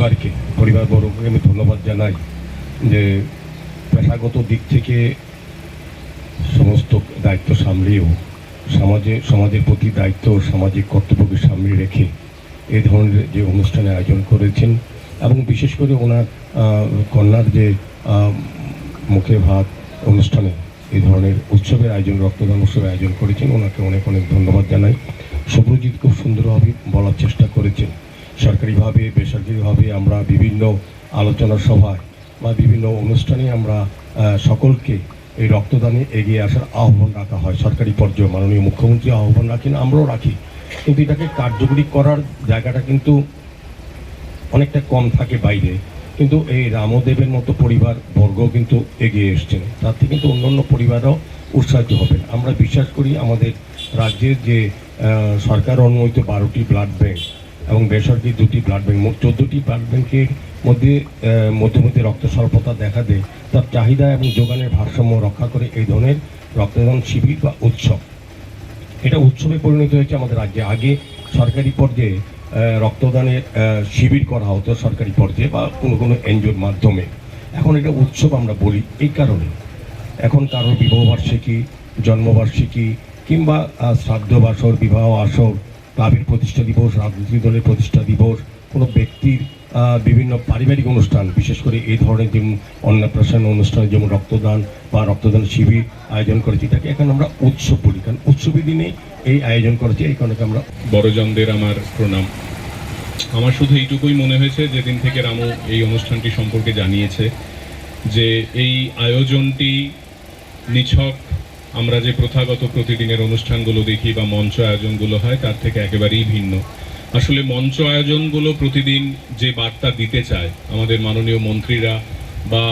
পরিবারকে পরিবারবর্গকে আমি ধন্যবাদ জানাই যে পেশাগত দিক থেকে সমস্ত দায়িত্ব সামলেও সমাজে, সমাজের প্রতি দায়িত্ব সামাজিক কর্তব্যকে সামনে রেখে এ ধরনের যে অনুষ্ঠানে আয়োজন করেছেন এবং বিশেষ করে ওনার কন্যার যে মুখে ভাত অনুষ্ঠানে এই ধরনের উৎসবের আয়োজন, রক্তদান উৎসবের আয়োজন করেছেন, ওনাকে অনেক অনেক ধন্যবাদ জানাই। শুভ্রজিৎ খুব সুন্দরভাবে বলার চেষ্টা করেছেন। সরকারিভাবে, বেসরকারিভাবে আমরা বিভিন্ন আলোচনা সভায় বা বিভিন্ন অনুষ্ঠানে আমরা সকলকে এই রক্তদানে এগিয়ে আসার আহ্বান রাখা হয়। সরকারি পর্যায়ে মাননীয় মুখ্যমন্ত্রী আহ্বান রাখেন, আমরাও রাখি। কিন্তু এটাকে কার্যকরী করার জায়গাটা কিন্তু অনেকটা কম থাকে বাইরে। কিন্তু এই রামদেবের মতো পরিবার বর্গ কিন্তু এগিয়ে এসছেন তার থেকে কিন্তু অন্যান্য পরিবারও উৎসাহিত হবেন। আমরা বিশ্বাস করি আমাদের রাজ্যের যে সরকার অনুমোদিত বারোটি ব্লাড ব্যাংক এবং বেসরকারি দুটি ব্লাড ব্যাঙ্ক মোট চোদ্দোটি ব্লাড ব্যাংকের মধ্যে আহ, মধ্যে মধ্যে রক্ত স্বল্পতা দেখা দেয়। তার চাহিদা এবং যোগানের ভারসাম্য রক্ষা করে এই ধরনের রক্তদান শিবির বা উৎসব। এটা উৎসবে পরিণত হয়েছে আমাদের রাজ্যে। আগে সরকারি পর্যায়ে রক্তদানের শিবির করা হতো সরকারি পর্যায়ে বা কোনো কোনো এনজিওর মাধ্যমে। এখন এটা উৎসব আমরা বলি এই কারণে। এখন কারোর বিবাহবার্ষিকী জন্মবার্ষিকী কিংবা শ্রাদ্ধ বাসর বিবাহ আসর ক্লাবের প্রতিষ্ঠা দিবস রাজনৈতিক দলের প্রতিষ্ঠা দিবস, কোনো ব্যক্তির বিভিন্ন পারিবারিক অনুষ্ঠান, বিশেষ করে এই ধরনের যেমন অন্নপ্রাশন অনুষ্ঠান, যেমন রক্তদান বা রক্তদান শিবির আয়োজন করেছি এটাকে এখন আমরা উৎসব বলি। কারণ উৎসবের দিনে এই আয়োজন করেছি এই কারণে আমরা বড়জনদের আমার প্রণাম। আমার শুধু এইটুকুই মনে হয়েছে, যেদিন থেকে রামু এই অনুষ্ঠানটি সম্পর্কে জানিয়েছে, যে এই আয়োজনটি নিছক আমরা যে প্রথাগত প্রতিদিনের অনুষ্ঠানগুলো দেখি বা মঞ্চ আয়োজনগুলো হয়, তার থেকে একেবারেই ভিন্ন। আসলে মঞ্চ আয়োজনগুলো প্রতিদিন যে বার্তা দিতে চায়, আমাদের মাননীয় মন্ত্রীরা বা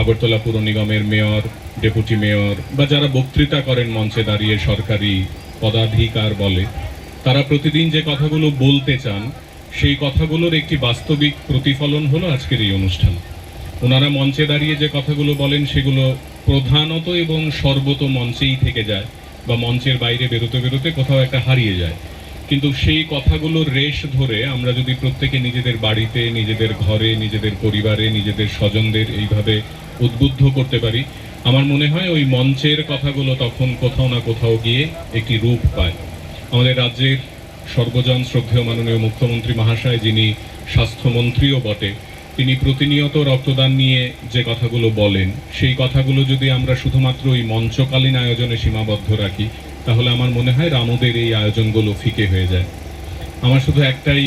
আগরতলা পুর নিগমের মেয়র, ডেপুটি মেয়র বা যারা বক্তৃতা করেন মঞ্চে দাঁড়িয়ে সরকারি পদাধিকার বলে, তারা প্রতিদিন যে কথাগুলো বলতে চান, সেই কথাগুলোর একটি বাস্তবিক প্রতিফলন হলো আজকের এই অনুষ্ঠান। ওনারা মঞ্চে দাঁড়িয়ে যে কথাগুলো বলেন, সেগুলো প্রধানত এবং সর্বত মঞ্চেই থেকে যায় বা মঞ্চের বাইরে বেরোতে বেরোতে কোথাও একটা হারিয়ে যায়। কিন্তু সেই কথাগুলোর রেশ ধরে আমরা যদি প্রত্যেকে নিজেদের বাড়িতে, নিজেদের ঘরে, নিজেদের পরিবারে, নিজেদের স্বজনদের এইভাবে উদ্বুদ্ধ করতে পারি, আমার মনে হয় ওই মঞ্চের কথাগুলো তখন কোথাও না কোথাও গিয়ে একটি রূপ পায়। আমাদের রাজ্যের সর্বজন শ্রদ্ধেয় মাননীয় মুখ্যমন্ত্রী মহাশয়, যিনি স্বাস্থ্যমন্ত্রীও বটে তিনি প্রতিনিয়ত রক্তদান নিয়ে যে কথাগুলো বলেন, সেই কথাগুলো যদি আমরা শুধুমাত্র ওই মঞ্চকালীন আয়োজনে সীমাবদ্ধ রাখি, তাহলে আমার মনে হয় রামুদের এই আয়োজনগুলো ফিকে হয়ে যায়। আমার শুধু একটাই